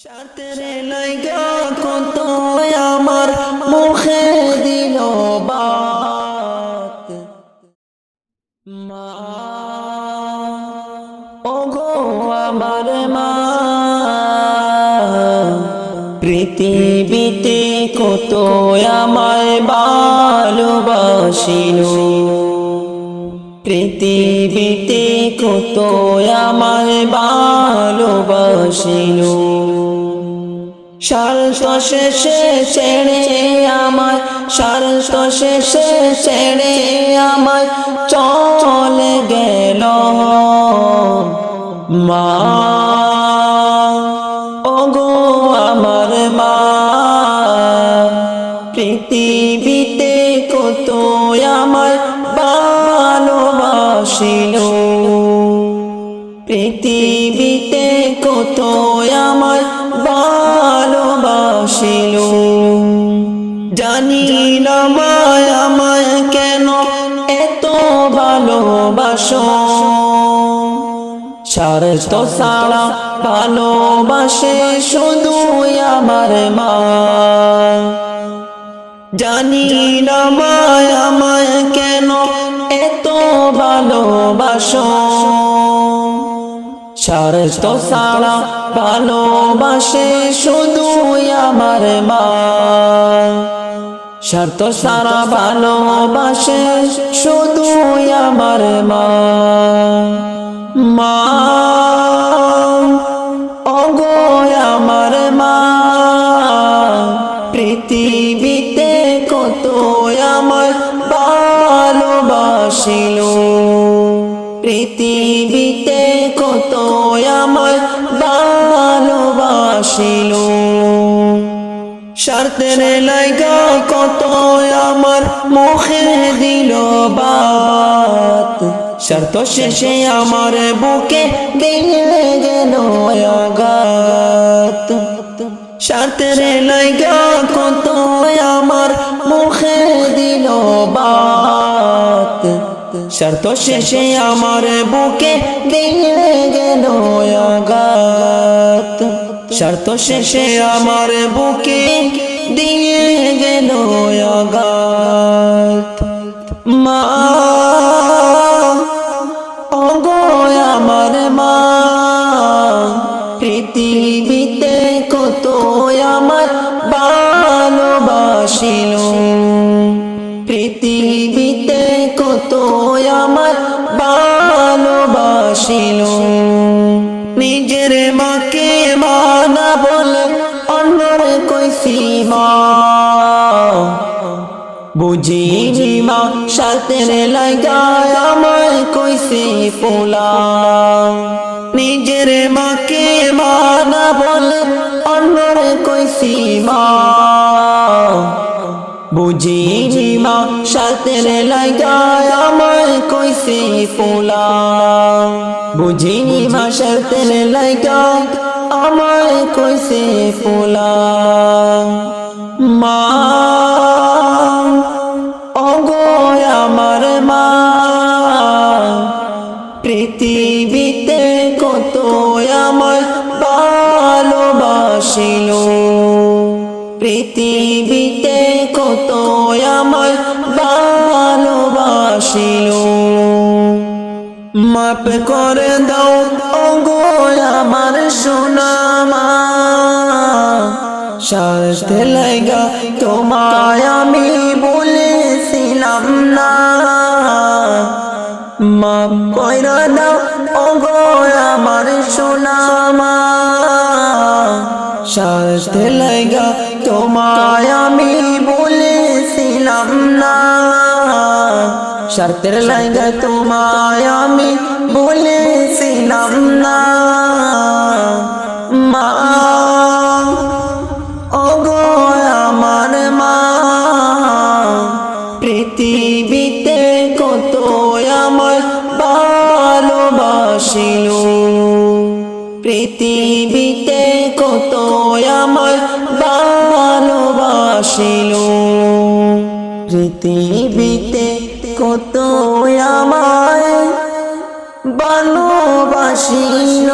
সাতের কত আমার মুখে দিল আমার মা, পৃথিবীতে কত আমায় ভালোবাসিল। পৃথিবীতে কত আমায় ভালোবাসিল। ছেড়ে আমার চলে গেল মা। ওগো আমার মা, পৃথিবীতে কত আমার ভালোবাসিল পৃথিবীতে কত আমার ভালোবাসিল জানি না মায় আমায় কেন এত ভালোবাসো? স্বার্থ সারা ভালোবাসে শুধু আমার মা। জানি না মায় আমায় কেন এত ভালোবাসো? স্বার্থ সারা ভালোবাসে শুধু আমার মা। স্বার্থ সারা ভালোবাসে শুধু আমার মা। মা অগো আমার মা, পৃথিবীতে কত আমার ভালোবাসিল। পৃথিবীতে ভালোবাসিল স্বার্থের লাইগা কত আমার মুখে দিল বাত স্বার্থ শেষে আমার বুকে দিলে গেল আঘাত। স্বার্থের লাইগা কত আমার মুখে দিল বাত স্বার্থ শেষে আমার বুকে দিলে গেল আঘাত। স্বার্থ শেষে আমার বুকে দিয়ে গেল আঘাত। মা অগো আমার মা, পৃথিবীতে কত আমার ভালোবাসিল। পৃথিবীতে নিজের মাকে মানা বলে অন্যর কইসি মা। বুঝিনি মা, সাথের লাগায় আমায় কইসি পোলা। নিজের মাকে মানা বলে অন্যর কইসি মা। বুঝিনি মা, সাথের লাগায় আমায় কইসি পোলা। বুঝিনি মা সাথের লাগায় আমায় কইসি পোলা। মা, অগো আমার মা, পৃথিবীতে কত আমার ভালোবাসিল। পৃথিবীতে কত আমার ভালোবাসিল। মাপ করে দাও অগো আমার সোনামা। লাগা তোমায় আমি বলেছিলাম না। মাপ কইরা দাও অগো আমার সোনামা। সাথে লাগা তোমায় আমি বলেছিলাম না। শর্তের লাগা তোমায় আমি বলেছিলাম না। মা, ওগো আমার মা, পৃথিবীতে কত আমার ভালোবাসিল। পৃথিবীতে কত আমার ভালোবাসিল। পৃথিবীতে কত আমায় ভালোবাসিল?